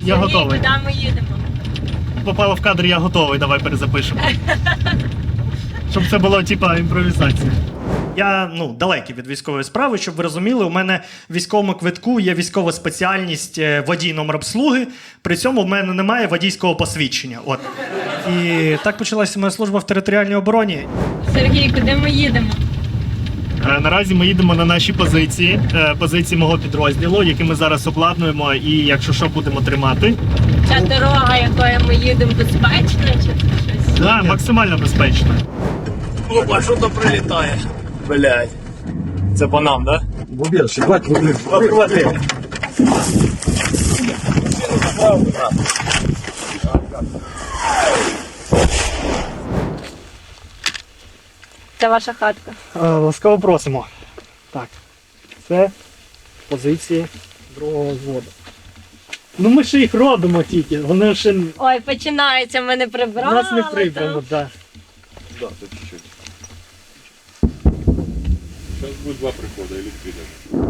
Я Сергій, готовий. Куди ми їдемо? Попало в кадр, я готовий, давай перезапишемо. Щоб це було типа імпровізація. Я ну далекий від військової справи, щоб ви розуміли, у мене в військовому квитку є військова спеціальність е, водій номер обслуги. При цьому в мене немає водійського посвідчення. От. І так почалася моя служба в територіальній обороні. Сергій, куди ми їдемо? Е, Наразі ми їдемо на наші позиції, е, позиції мого підрозділу, які ми зараз обладнуємо, і якщо що будемо тримати. Ця дорога, якою ми їдемо, безпечна чи це щось? Да, максимально безпечно. Опа, що то прилітає? Блять. Це по нам, да? Убежище, хватит выглядеть. Обхвати. Це ваша хатка. Е, Ласкаво просимо. Так. Це позиції другого взводу. Ну ми ще їх робимо тільки. Вони ще Ой, починається, ми не прибрали. нас не прибрано, так. Да, тут чуть-чуть. Сейчас будет два прихода или три даже.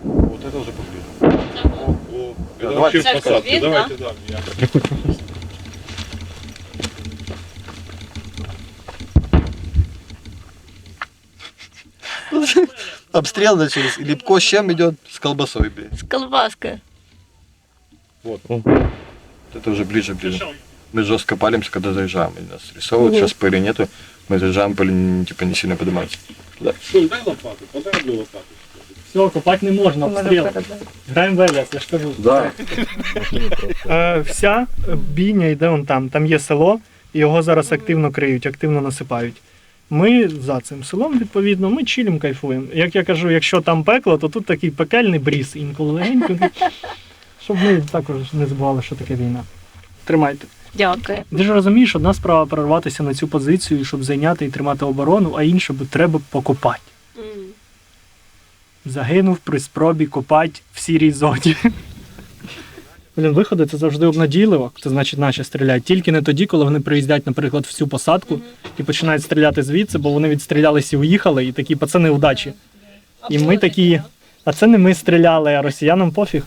Вот это уже поближе. О, о. Это давайте. вообще в Так, посадке. Давайте, да. Я... Обстрел начались. Липко с чем идет? С колбасой, блин. З колбаскою. Вот. Это уже ближе, ближе. Мы жестко палимся, когда заезжаем. Они нас рисовывают, сейчас пыли нету. Мы заезжаем, пыль н- типа не сильно поднимается. Да. Шуль, дай лопату. Подай одну лопату. Все, копати не можна, обстріл. Граємо в ЛС, я ж кажу. Да. Е, вся бійня йде вон там. Там є село, і його зараз активно криють, активно насипають. Ми за цим селом, відповідно, ми чилім кайфуємо. Як я кажу, якщо там пекло, то тут такий пекельний бріз інколи легенько. Щоб ми також не забували, що таке війна. Тримайте. Дякую. Ти ж розумієш, одна справа прорватися на цю позицію, щоб зайняти і тримати оборону, а інша бо треба покопати. Загинув при спробі копати в сірій зоні. Блін, виходи це завжди обнадійливо. Це значить, наші стріляють. Тільки не тоді, коли вони приїздять, наприклад, в цю посадку і починають стріляти звідси, бо вони відстрілялися і уїхали, і такі пацани удачі. І ми такі. А це не ми стріляли, а росіянам пофіг.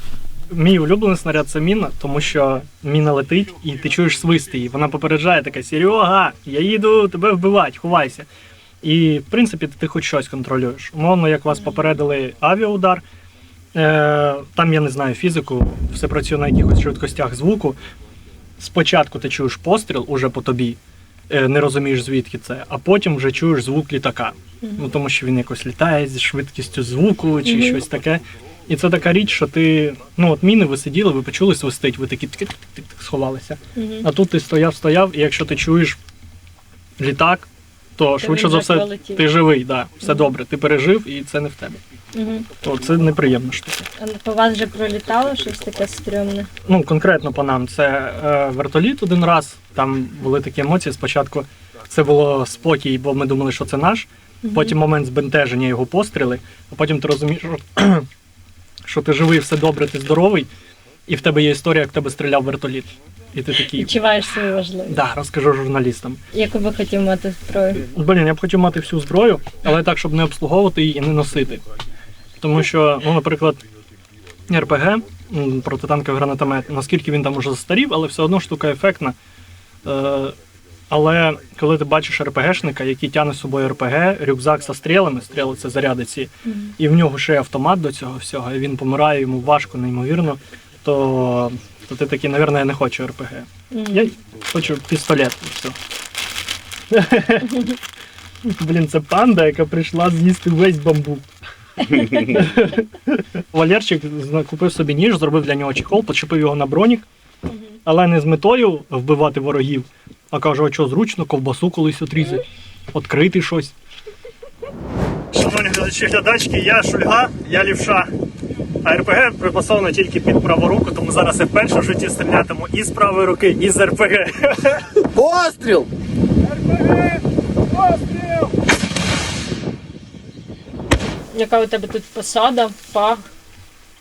Мій улюблений снаряд це міна, тому що міна летить і ти чуєш свист її. Вона попереджає така: Серега, я їду тебе вбивати, ховайся. І в принципі ти хоч щось контролюєш. Умовно, як вас попередили авіаудар, там я не знаю фізику, все працює на якихось швидкостях звуку. Спочатку ти чуєш постріл уже по тобі, е, не розумієш звідки це, а потім вже чуєш звук літака. Ну тому що він якось літає зі швидкістю звуку чи щось таке. І це така річ, що ти. Ну от міни ви сиділи, ви почули свистить, ви такі сховалися. А тут ти стояв, стояв, і якщо ти чуєш літак, то швидше за все пролетів. ти живий, да, все добре, ти пережив і це не в тебе. Мгм. То це неприємна штука. А По вас вже пролітало щось таке стрьомне? Ну, конкретно по нам, це е, вертоліт один раз. Там були такі емоції. Спочатку це було спокій, бо ми думали, що це наш. Потім момент збентеження його постріли, а потім ти розумієш, що ти живий, все добре, ти здоровий, і в тебе є історія, як тебе стріляв вертоліт. І ти такий. Відчуваєш свою важливість. Да, розкажу журналістам. Яку би хотів мати зброю? Блін, я б хотів мати всю зброю, але так, щоб не обслуговувати її і не носити. Тому що, ну, наприклад, РПГ, протитанковий гранатомет, наскільки він там уже застарів, але все одно штука ефектна. Е, але коли ти бачиш РПГшника, який тягне з собою РПГ, рюкзак зі стрілами, стріли це заряди ці, і в нього ще й автомат до цього всього, і він помирає, йому важко, неймовірно, то, то ти такий, мабуть, я не хочу РПГ. Я хочу пістолет і все. Блін, це панда, яка прийшла з'їсти весь бамбук. Валерчик купив собі ніж, зробив для нього чехол, почепив його на бронік, але не з метою вбивати ворогів, а каже, а що зручно, ковбасу колись отрізати, відкрити щось. Шановні глядачі глядачки, я Шульга, я лівша. А РПГ припасовано тільки під праву руку, тому зараз я вперше в житті стрілятиму і з правої руки, і з РПГ. Постріл! РПГ! Постріл! Яка у тебе тут посада, фах?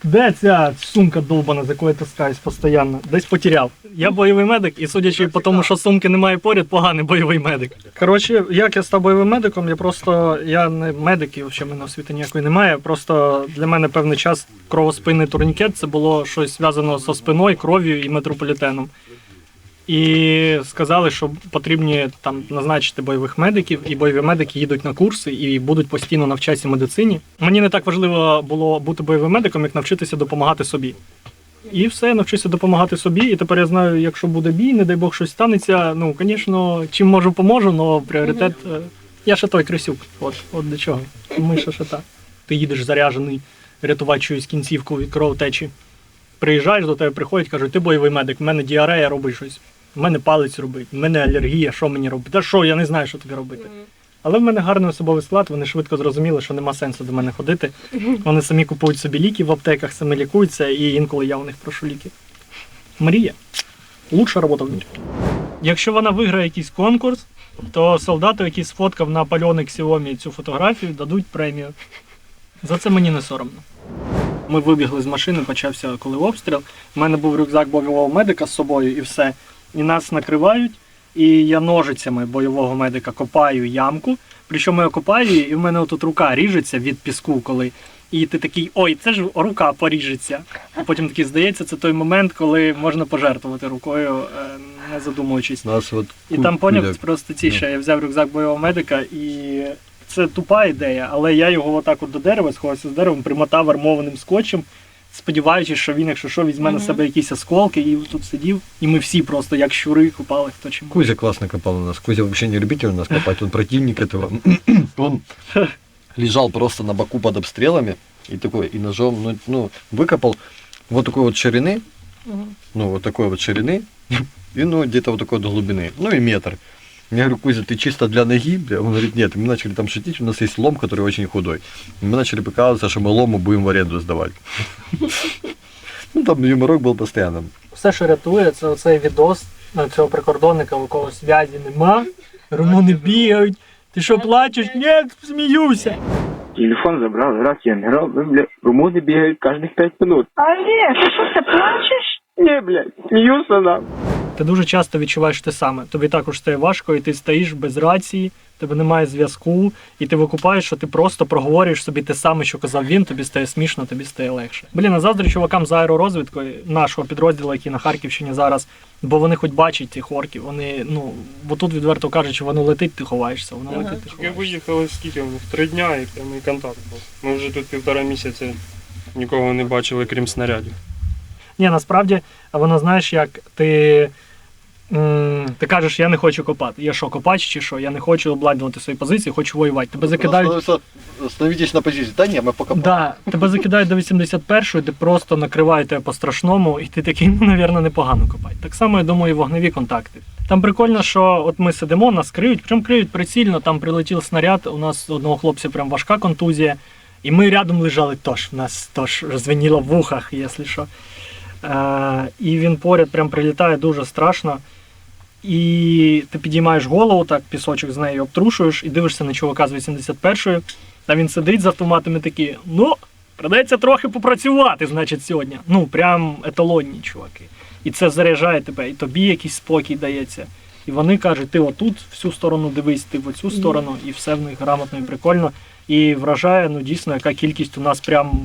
Де ця сумка долбана, з якої таскаюсь постійно? Десь потеряв. Я бойовий медик, і судячи по тому, що сумки немає поряд, поганий бойовий медик. Коротше, як я став бойовим медиком, я просто я не медик, і взагалі мене освіти ніякої немає. Просто для мене певний час кровоспинний турнікет це було щось зв'язано зі спиною, кров'ю і метрополітеном. І сказали, що потрібні там назначити бойових медиків, і бойові медики їдуть на курси і будуть постійно навчатися медицині. Мені не так важливо було бути бойовим медиком, як навчитися допомагати собі. І все, я навчився допомагати собі. І тепер я знаю, якщо буде бій, не дай Бог щось станеться. Ну, звісно, чим можу, поможу, але пріоритет. е, Я ще той Крисюк. От, от до чого. Ми ще ще так. Ти їдеш заряджений, рятувати чиюсь кінцівку від кровотечі. Приїжджаєш до тебе, приходять, кажуть, ти бойовий медик, в мене діарея, роби щось. В мене палець робить, в мене алергія, що мені робити? Та що, я не знаю, що тобі робити. Але в мене гарний особовий склад, вони швидко зрозуміли, що нема сенсу до мене ходити. Вони самі купують собі ліки в аптеках, самі лікуються, і інколи я у них прошу ліки. Мрія. Лучша робота в мірі. Якщо вона виграє якийсь конкурс, то солдату, який сфоткав на пальоник Xiaomi цю фотографію, дадуть премію. За це мені не соромно. Ми вибігли з машини, почався коли обстріл. У мене був рюкзак бойового медика з собою і все. І нас накривають. І я ножицями бойового медика копаю ямку. Причому я копаю і в мене отут рука ріжеться від піску, коли. І ти такий, ой, це ж рука поріжеться. А потім такий здається, це той момент, коли можна пожертвувати рукою, е, не задумуючись. Нас вот І там поняв просто ці ще. Я взяв рюкзак бойового медика, і це тупа ідея, але я його отак от до дерева, сховався з деревом, примотав армованим скотчем, сподіваючись, що він, якщо що, візьме на себе якісь осколки, і тут сидів. І ми всі просто як щури копали, хто чим. Кузя классно копал у нас. Кузя вообще не любитель у нас копать, он противник этого. Он лежал просто на боку под обстрелами и такой, и ножом, ну, ну выкопал вот такой вот ширины, ну, вот такой вот ширины, и, ну, где-то вот такой вот глубины, ну, и метр. Я говорю, Кузя, ты чисто для ноги? Бля? Он говорит, нет, И мы начали там шутить, у нас есть лом, который очень худой. И мы начали прикалываться, что мы лому будем в аренду сдавать. Ну, там юморок был постоянно. Все, що рятує, це оцей відос на цього прикордонника, у кого зв'язі нема, румуни бігають. Ти що плачеш? Ні, сміюся. Телефон забрал, раз я набрал, вы, бля, румуны бегают каждых пять минут. Олег, ти що ти плачеш? Не, блядь, смеются нам. Ти дуже часто відчуваєш те саме. Тобі також стає важко, і ти стоїш без рації, тебе немає зв'язку, і ти викупаєш, що ти просто проговорюєш собі те саме, що казав він, тобі стає смішно, тобі стає легше. Блін, а чувакам з аеророзвідкою нашого підрозділу, який на Харківщині зараз, бо вони хоч бачать тих орків, вони, ну, бо тут відверто кажучи, воно летить, ти ховаєшся, воно летить, ти Ми ховаєшся. виїхали скільки в? Три дня і прямий контакт був. Ми вже тут півтора місяці нікого не бачили, крім снарядів. Ні, насправді, воно знаєш, як ти. Ти кажеш, я не хочу копати. Я що, копач чи що? Я не хочу обладнувати свої позиції, хочу воювати. Тебе закидають. Становитесь на позиции. Да не, мы пока... Да, тебе закидають до 81-ї, де просто накривають тебе по-страшному, і ти такий, ну, навірно, непогано копати. Так само, я думаю, і вогневі контакти. Там прикольно, що от ми сидимо, нас криють, причому криють прицільно, там прилетів снаряд, у нас одного хлопця прям важка контузія, і ми рядом лежали тож, в нас тож розвеніло в вухах, якщо що. Е, і він поряд прям прилітає дуже страшно. І ти підіймаєш голову, так, пісочок з нею обтрушуєш і дивишся на чувака з 81-ї, а він сидить з автоматом і такий, ну, придеться трохи попрацювати, значить, сьогодні. Ну, прям еталонні чуваки. І це заряджає тебе, і тобі якийсь спокій дається. І вони кажуть, ти отут всю сторону дивись, ти в оцю сторону, і все в них грамотно і прикольно. І вражає, ну дійсно, яка кількість у нас прям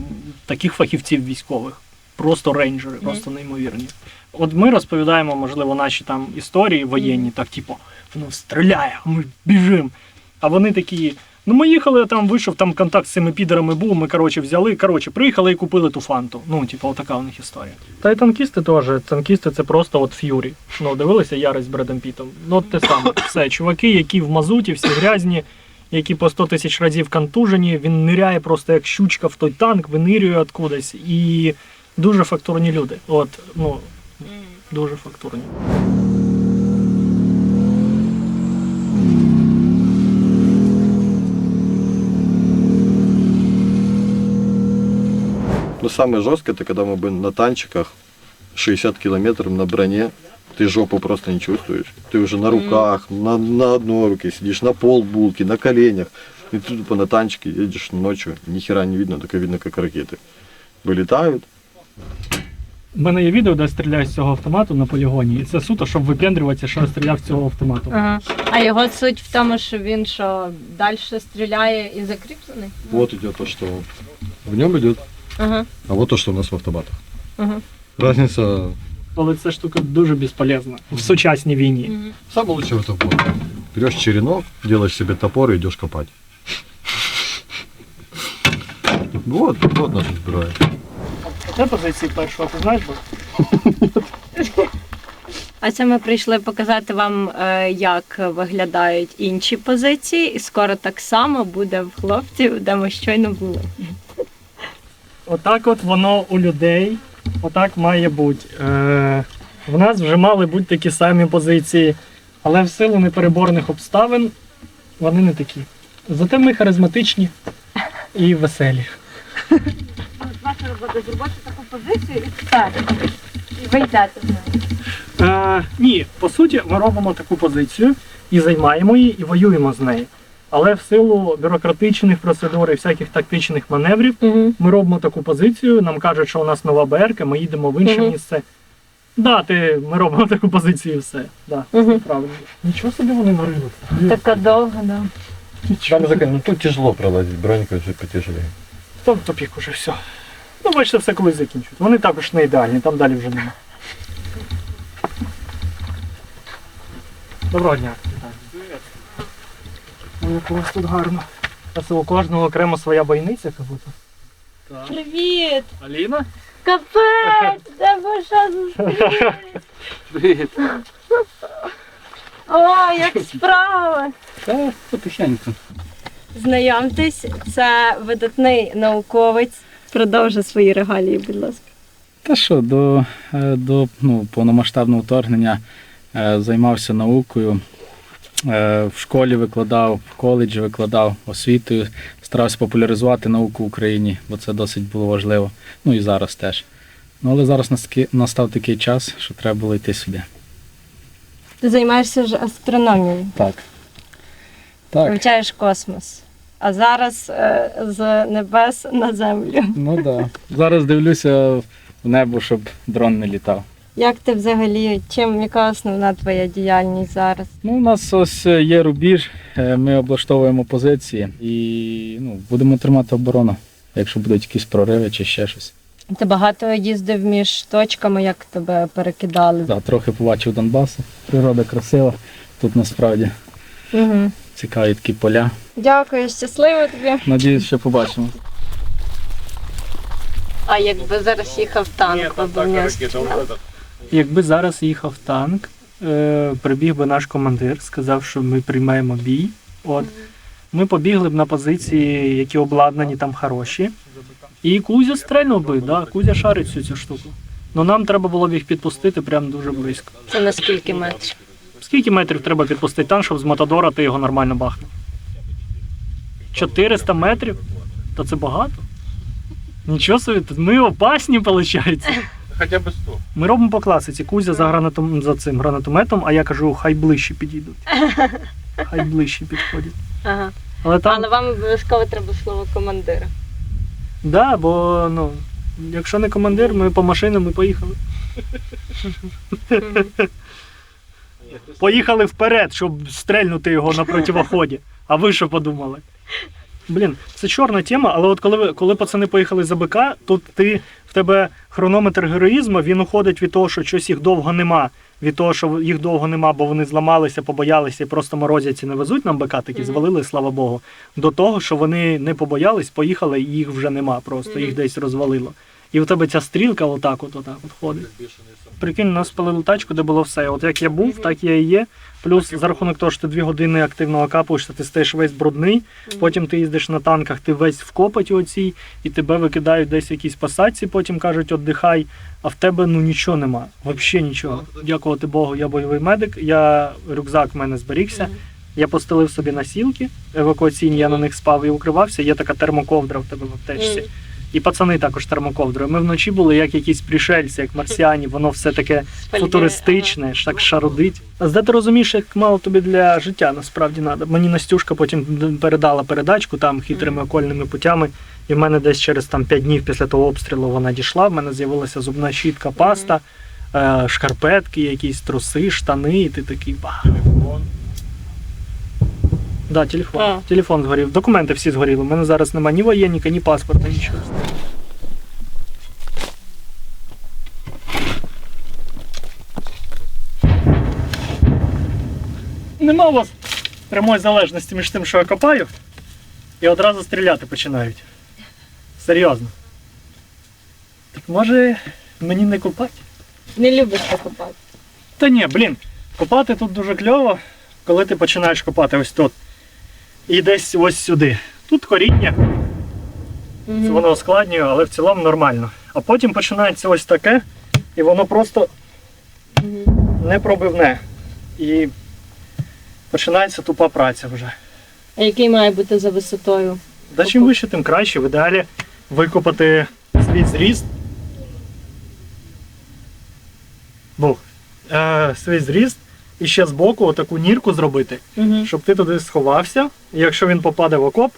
таких фахівців військових. Просто рейнджери, просто неймовірні. От ми розповідаємо, можливо, наші там історії воєнні, так, типу, воно стріляє, а ми біжимо. А вони такі. Ну, ми їхали, я там вийшов, там контакт з цими підерами був. Ми коротше взяли. Коротше, приїхали і купили ту фанту. Ну, типу, отака у них історія. Та й танкісти теж. Танкісти це просто от ф'юрі. Ну, дивилися ярость з Бредом Пітом. Ну, от те саме. Все, чуваки, які в мазуті, всі грязні, які по 100 тисяч разів контужені, він ниряє просто як щучка в той танк, винирює откудись. І дуже фактурні люди. От, ну, дуже фактурні. Но самое жесткое, это когда мы были на танчиках 60 километров на броне, ты жопу просто не чувствуешь. Ты уже на руках, на, на одной руке сидишь, на пол булки, на коленях. И ты тупо на танчике едешь ночью, ни хера не видно, только видно, как ракеты вылетают. У мене є відео, де я стріляю з цього автомату на полігоні, і це суто, щоб випендрюватися, що я стріляв з цього автомату. Ага. А його суть в тому, що він що далі стріляє і закріплений? Вот идет то, что в нем идет, Ага. а вот то, что у нас в автоматах. Ага. Разница Але ця штука дуже безполезна в сучасній війні. Мгм. самое лучшее это вот. Берешь черенок, делаешь себе топор и идешь копать. Вот, вот наша зброя. Це позиції першого, ти знаєш, бо? А це ми прийшли показати вам, е, як виглядають інші позиції, і скоро так само буде в хлопців, де ми щойно були. Отак от воно у людей, отак має бути. Е, в нас вже мали бути такі самі позиції, але в силу непереборних обставин вони не такі. Зате ми харизматичні і веселі. Ваша робота зробити таку позицію і все. І ви йдете з нею. Е, ні, по суті, ми робимо таку позицію і займаємо її, і воюємо з нею. Але в силу бюрократичних процедур і всяких тактичних маневрів ми робимо таку позицію. Нам кажуть, що у нас нова БРК, ми їдемо в інше Мгм. місце. Да, ти, ми робимо таку позицію і все. Да, Мгм. правильно. Нічого собі вони нарили. Така довга, да. Там закон- ну, тут тяжело пролазить, бронька чуть потяжелее. Там топік уже все. Ну, бачите, все колись закінчують. Вони також не ідеальні, там далі вже нема. Доброго дня. Ой, як у вас тут гарно. Це у кожного окремо своя бойниця, як будто. Так. Привіт! Аліна? Капець! Де ви що зустріли? Привіт. О, як справи! Та потихеньку. Знайомтесь, це видатний науковець. Продовжуй свої регалії, будь ласка. Та що, до, е, до ну, повномасштабного вторгнення е, займався наукою. Е, В школі викладав, в коледжі викладав освітою, старався популяризувати науку в Україні, бо це досить було важливо. Ну і зараз теж. Ну, але зараз настав такий час, що треба було йти сюди. Ти займаєшся ж астрономією, Так. Так. вивчаєш космос. А зараз е, з небес на землю. Ну так. Да. Зараз дивлюся в небо, щоб дрон не літав. Як ти взагалі, чим яка основна твоя діяльність зараз? Ну, у нас ось е, є рубіж, е, ми облаштовуємо позиції і ну, будемо тримати оборону, якщо будуть якісь прориви чи ще щось. Ти багато їздив між точками, як тебе перекидали. Да, трохи побачив Донбасу. Природа красива. Тут насправді Угу. цікаві такі поля. Дякую, щасливо тобі. Надіюсь, що побачимо. А якби зараз їхав танк, ви б в стріляли? Якби зараз їхав танк, е, прибіг би наш командир, сказав, що ми приймаємо бій. От. Ми побігли б на позиції, які обладнані там хороші. І Кузя стрельнув би, да, Кузя шарить всю цю штуку. Ну нам треба було б їх підпустити прямо дуже близько. Це на скільки метрів? Скільки метрів треба підпустити танк, щоб з Матадора ти його нормально бахнув? 400 метрів? Та це багато. Нічого собі, ми опасні, виходить. Хоча б 100. Ми робимо по класиці. Кузя за гранатом за цим гранатометом, а я кажу, хай ближче підійдуть. Хай ближче підходять. Ага. Але там, Але вам обов'язково треба слово командира. да, бо ну, якщо не командир, ми по машинам ми поїхали. Поїхали вперед, щоб стрельнути його на противоході. А ви що подумали? Блін, це чорна тема, але от коли, коли пацани поїхали за БК, тут ти в тебе хронометр героїзму, він уходить від того, що щось їх довго нема. Від того, що їх довго нема, бо вони зламалися, побоялися і просто морозять і не везуть нам БК, такі Мгм. звалили, слава Богу. До того, що вони не побоялись, поїхали, і їх вже нема, просто їх десь розвалило. І в тебе ця стрілка отак от, отак от ходить. Прикинь, нас спалили тачку, де було все. От як я був, так я і є. Плюс за рахунок того, що ти дві години активно окапуєшся, ти стаєш весь брудний, потім ти їздиш на танках, ти весь в копоті оцій, і тебе викидають десь в якійсь посадці, потім кажуть, отдихай, а в тебе ну нічого нема. Взагалі нічого. Дякувати Богу, я бойовий медик, я рюкзак в мене зберігся. Я постелив собі насілки евакуаційні, я на них спав і укривався. Є така термоковдра в тебе в аптечці. І пацани також термоковдрою. Ми вночі були як якісь пришельці, як марсіані, воно все таке футуристичне, так шарудить. А де ти розумієш, як мало тобі для життя насправді треба. Мені Настюшка потім передала передачку там хитрими окольними путями. І в мене десь через там 5 днів після того обстрілу вона дійшла. В мене з'явилася зубна щітка, паста, е, шкарпетки, якісь труси, штани, і ти такий ба. Да, телефон. А. Телефон згорів. Документи всі згоріли. У мене зараз немає ні воєнніка, ні паспорта, нічого. Нема у вас прямої залежності між тим, що я копаю, і одразу стріляти починають. Серйозно. Так може мені не копати? Не любиш покупати. Та ні, блін, копати тут дуже кльово, коли ти починаєш копати ось тут. І десь ось сюди. Тут коріння, це воно ускладнює, але в цілому нормально. А потім починається ось таке, і воно просто не пробивне. І починається тупа праця вже. А який має бути за висотою? Да чим вище, тим краще. В ідеалі викопати свій зріст. Бух. Е, свій зріст і ще збоку отаку нірку зробити, Угу. щоб ти туди сховався. І якщо він попаде в окоп,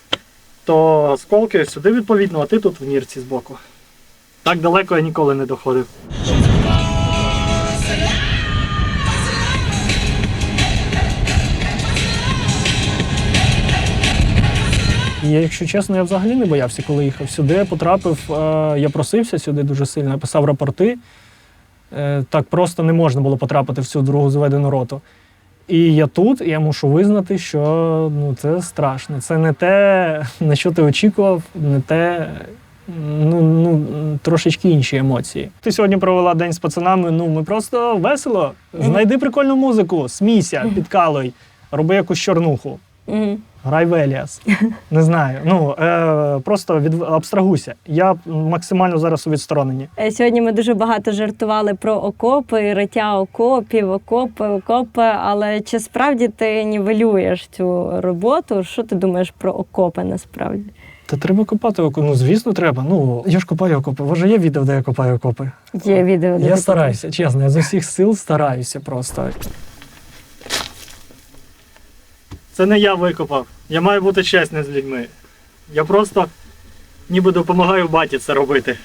то осколки сюди відповідно, а ти тут в нірці збоку. Так далеко я ніколи не доходив. І якщо чесно, я взагалі не боявся, коли їхав сюди. Я потрапив, е, я просився сюди дуже сильно, я писав рапорти. Е, Так просто не можна було потрапити в цю другу зведену роту. І я тут, і я мушу визнати, що ну, це страшно. Це не те, на що ти очікував, не те. Ну, ну, трошечки інші емоції. Ти сьогодні провела день з пацанами. Ну, ми просто весело. Знайди прикольну музику, смійся, підкалуй, роби якусь чорнуху. Угу. Грай в Еліас. Не знаю. Ну е, просто від абстрагуйся. Я максимально зараз у відстороненні. Е, Сьогодні ми дуже багато жартували про окопи, риття окопів, окопи, окопи. Але чи справді ти нівелюєш цю роботу? Що ти думаєш про окопи насправді? Та треба копати окопи. Ну звісно, треба. Ну я ж копаю окопи. Може, є відео, де я копаю окопи. Є відео, де Я ти стараюся, чесно, я з усіх сил стараюся просто. Це не я викопав. Я маю бути чесним з людьми. Я просто ніби допомагаю баті це робити.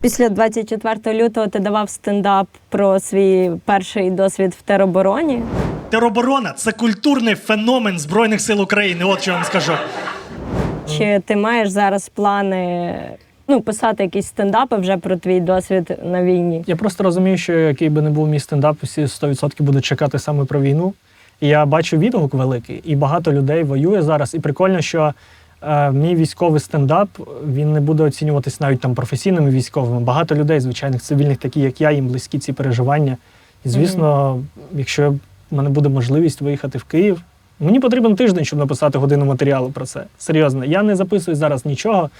Після 24 лютого ти давав стендап про свій перший досвід в теробороні. Тероборона це культурний феномен Збройних сил України. От що я вам скажу. Чи ти маєш зараз плани ну, писати якісь стендапи вже про твій досвід на війні? Я просто розумію, що який би не був мій стендап, всі 100% будуть чекати саме про війну. І я бачу відгук великий, і багато людей воює зараз. І прикольно, що е, мій військовий стендап він не буде оцінюватись навіть там професійними військовими. Багато людей, звичайних цивільних, такі як я, їм близькі ці переживання. І звісно, якщо в мене буде можливість виїхати в Київ, мені потрібен тиждень, щоб написати годину матеріалу про це. Серйозно, я не записую зараз нічого.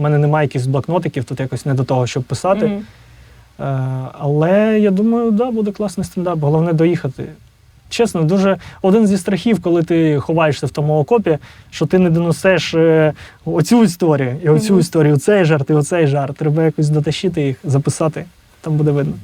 У мене немає якихось блокнотиків, тут якось не до того, щоб писати. Мгм. Е, але я думаю, да, буде класний стендап. Головне доїхати. Чесно, дуже один зі страхів, коли ти ховаєшся в тому окопі, що ти не донесеш е, оцю історію, і оцю Мгм. історію, оцей жарт, і оцей жарт. Треба якось дотащити їх, записати. Там буде видно.